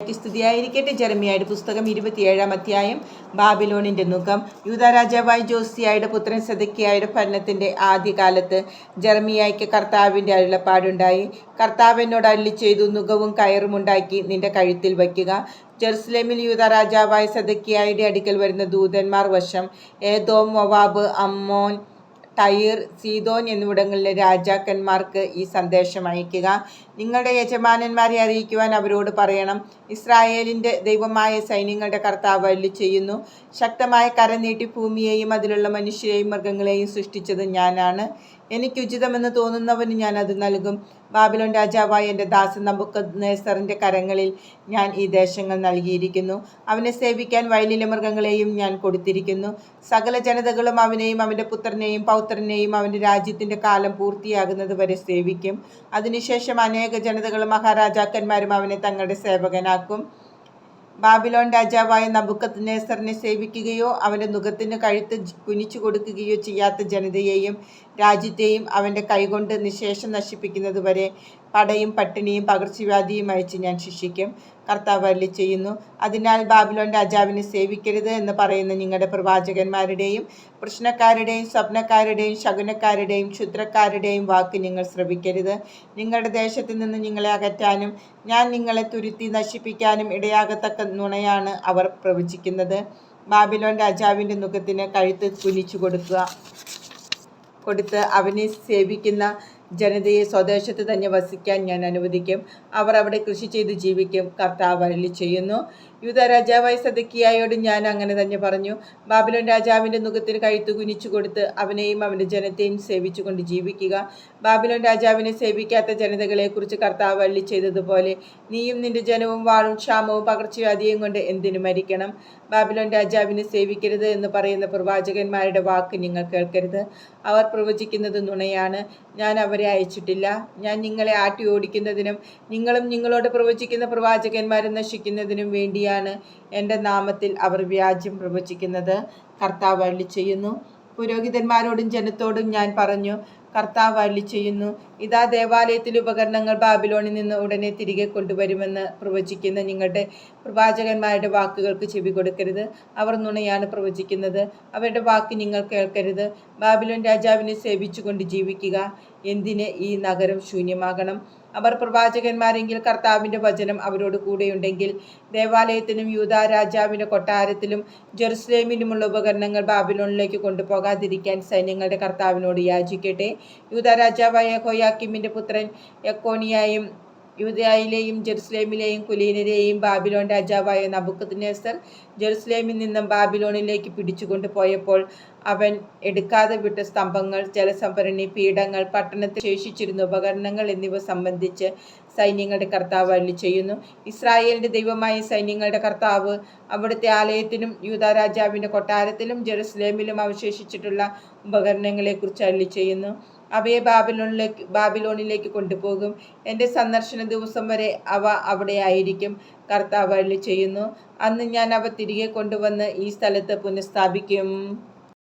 സ്തുതിയായിരിക്കട്ടെ. ജെറമിയായുടെ പുസ്തകം ഇരുപത്തിയേഴാം അധ്യായം ബാബിലോണിന്റെ മുഖം യൂത രാജാവായ ജോസിയായുടെ പുത്രൻ സദക്കിയായുടെ ഭരണത്തിന്റെ ആദ്യകാലത്ത് ജെറമിയായ്ക്ക് കർത്താവിന്റെ അരുളപ്പാടുണ്ടായി. കർത്താവിനോട് അരുളി ചെയ്തു നുഖവും കയറും ഉണ്ടാക്കി നിന്റെ കഴുത്തിൽ വയ്ക്കുക. ജെറുസലേമിൽ യൂത രാജാവായ സദക്കിയായുടെ അടുക്കൽ വരുന്ന ദൂതന്മാർ വശം Edom Moab Ammon Tyre Sidon എന്നിവിടങ്ങളിലെ രാജാക്കന്മാർക്ക് ഈ സന്ദേശം അയക്കുക നിങ്ങളുടെ യജമാനന്മാരെ അറിയിക്കുവാൻ അവരോട് പറയണം. ഇസ്രായേലിന്റെ ദൈവമായ സൈന്യങ്ങളുടെ കർത്താവ് അല്ലി ചെയ്യുന്നു. ശക്തമായ കരം നീട്ടി ഭൂമിയെയും അതിലുള്ള മനുഷ്യരെയും മൃഗങ്ങളെയും സൃഷ്ടിച്ചത് ഞാനാണ്. എനിക്ക് ഉചിതമെന്ന് തോന്നുന്നവന് ഞാൻ അത് നൽകും. ബാബിലോൺ രാജാവായ എന്റെ ദാസൻ നബുക്കദ്നേസറിന്റെ കരങ്ങളിൽ ഞാൻ ഈ ദേശങ്ങൾ നൽകിയിരിക്കുന്നു. അവനെ സേവിക്കാൻ വയലിലെ മൃഗങ്ങളെയും ഞാൻ കൊടുത്തിരിക്കുന്നു. സകല ജനതകളും അവനെയും അവന്റെ പുത്രനെയും പൗത്രനെയും അവന്റെ രാജ്യത്തിന്റെ കാലം പൂർത്തിയാകുന്നത് വരെ സേവിക്കും. അതിനുശേഷം അനേക ജനതകളും മഹാരാജാക്കന്മാരും അവനെ തങ്ങളുടെ സേവകനാക്കും. ബാബിലോൺ രാജാവായ നബുക്കത്ത് നേസറിനെ സേവിക്കുകയോ അവന്റെ മുഖത്തിന് കഴുത്ത് കുനിച്ചു കൊടുക്കുകയോ ചെയ്യാത്ത ജനതയെയും രാജ്യത്തെയും അവന്റെ കൈകൊണ്ട് നിശേഷം നശിപ്പിക്കുന്നത് വരെ പടയും പട്ടിണിയും പകർച്ചവ്യാധിയും അയച്ച് ഞാൻ ശിക്ഷിക്കും. കർത്താവ് അരുളി ചെയ്യുന്നു. അതിനാൽ ബാബിലോൺ രാജാവിനെ സേവിക്കരുത് എന്ന് പറയുന്ന നിങ്ങളുടെ പ്രവാചകന്മാരുടെയും പ്രശ്നക്കാരുടെയും സ്വപ്നക്കാരുടെയും ശകുനക്കാരുടെയും ക്ഷുദ്രക്കാരുടെയും വാക്ക് നിങ്ങൾ ശ്രവിക്കരുത്. നിങ്ങളുടെ ദേശത്ത് നിന്ന് നിങ്ങളെ അകറ്റാനും ഞാൻ നിങ്ങളെ തുരുത്തി നശിപ്പിക്കാനും ഇടയാകത്തക്ക നുണയാണ് അവർ പ്രവചിക്കുന്നത്. ബാബിലോൺ രാജാവിന്റെ മുഖത്തിന് കഴുത്ത് കുനിച്ചു കൊടുക്കുക. കൊടുത്ത് അവനെ സേവിക്കുന്ന ജനതയെ സ്വദേശത്ത് തന്നെ വസിക്കാൻ ഞാൻ അനുവദിക്കും. അവർ അവിടെ കൃഷി ചെയ്ത് ജീവിക്കും. കർത്താവ് അരളി ചെയ്യുന്നു. യൂത രാജാവായ സദക്കിയായോട് ഞാൻ അങ്ങനെ തന്നെ പറഞ്ഞു. ബാബിലോൺ രാജാവിന്റെ മുഖത്തിന് കഴുത്തു കുനിച്ചു കൊടുത്ത് അവനെയും അവന്റെ ജനത്തെയും സേവിച്ചുകൊണ്ട് ജീവിക്കുക. ബാബിലോൺ രാജാവിനെ സേവിക്കാത്ത ജനതകളെക്കുറിച്ച് കർത്താവ് അരളി ചെയ്തതുപോലെ നീയും നിന്റെ ജനവും വാളും ക്ഷാമവും പകർച്ചവ്യാധിയും കൊണ്ട് എന്തിനു മരിക്കണം? ബാബിലോൺ രാജാവിനെ സേവിക്കരുത് എന്ന് പറയുന്ന പ്രവാചകന്മാരുടെ വാക്ക് നിങ്ങൾ കേൾക്കരുത്. അവർ പ്രവചിക്കുന്നത് നുണയാണ്. ഞാൻ അവരെ അയച്ചിട്ടില്ല. ഞാൻ നിങ്ങളെ ആട്ടി ഓടിക്കുന്നതിനും നിങ്ങളും നിങ്ങളോട് പ്രവചിക്കുന്ന പ്രവാചകന്മാരും നശിക്കുന്നതിനും വേണ്ടിയാണ് എന്റെ നാമത്തിൽ അവർ വ്യാജ്യം പ്രവചിക്കുന്നത്. കർത്താവ് അള്ളി ചെയ്യുന്നു. പുരോഹിതന്മാരോടും ജനത്തോടും ഞാൻ പറഞ്ഞു കർത്താവ് അള്ളി ചെയ്യുന്നു ഇതാ ദേവാലയത്തിലെ ഉപകരണങ്ങൾ ബാബിലോണിൽ നിന്ന് ഉടനെ തിരികെ കൊണ്ടുവരുമെന്ന് പ്രവചിക്കുന്ന നിങ്ങളുടെ പ്രവാചകന്മാരുടെ വാക്കുകൾക്ക് ചെവി കൊടുക്കരുത്. അവർ നുണയാണ് പ്രവചിക്കുന്നത്. അവരുടെ വാക്ക് നിങ്ങൾ കേൾക്കരുത്. ബാബിലോൺ രാജാവിനെ സേവിച്ചുകൊണ്ട് ജീവിക്കുക. എന്തിന് ഈ നഗരം ശൂന്യമാകണം? അവർ പ്രവാചകന്മാരെങ്കിൽ കർത്താവിന്റെ വചനം അവരോട് കൂടെയുണ്ടെങ്കിൽ ദേവാലയത്തിനും യൂത രാജാവിന്റെ കൊട്ടാരത്തിലും ജെറുസലേമിലുമുള്ള ഉപകരണങ്ങൾ ബാബിലോണിലേക്ക് കൊണ്ടുപോകാതിരിക്കാൻ സൈന്യങ്ങളുടെ കർത്താവിനോട് യാചിക്കട്ടെ. യൂത രാജാവായ ഹോയാക്കിമിന്റെ പുത്രൻ യക്കോണിയായും യൂതയായിലെയും ജെറുസലേമിലെയും കുലീനരെയും ബാബിലോൺ രാജാവായ നബുക്കത് നേസർ ജെറുസലേമിൽ നിന്നും ബാബിലോണിലേക്ക് പിടിച്ചുകൊണ്ട് പോയപ്പോൾ അവൻ എടുക്കാതെ വിട്ട സ്തംഭങ്ങൾ ജലസംഭരണി പീഠങ്ങൾ പട്ടണത്തിൽ ശേഷിച്ചിരുന്ന ഉപകരണങ്ങൾ എന്നിവ സംബന്ധിച്ച് സൈന്യങ്ങളുടെ കർത്താവ് അല്ലി ചെയ്യുന്നു. ഇസ്രായേലിന്റെ ദൈവമായ സൈന്യങ്ങളുടെ കർത്താവ് അവിടുത്തെ ആലയത്തിനും യൂത കൊട്ടാരത്തിലും ജെറുസലേമിലും അവശേഷിച്ചിട്ടുള്ള ഉപകരണങ്ങളെക്കുറിച്ച് അല്ലി ചെയ്യുന്നു. അവയെ ബാബിലോണിലേക്ക് ബാബിലോണിലേക്ക് കൊണ്ടുപോകും. എന്റെ സന്ദർശന ദിവസം വരെ അവ അവിടെ ആയിരിക്കും. കർത്താവ് ചെയ്യുന്നു. അന്ന് ഞാൻ അവ തിരികെ കൊണ്ടുവന്ന് ഈ സ്ഥലത്ത് പുനഃസ്ഥാപിക്കും.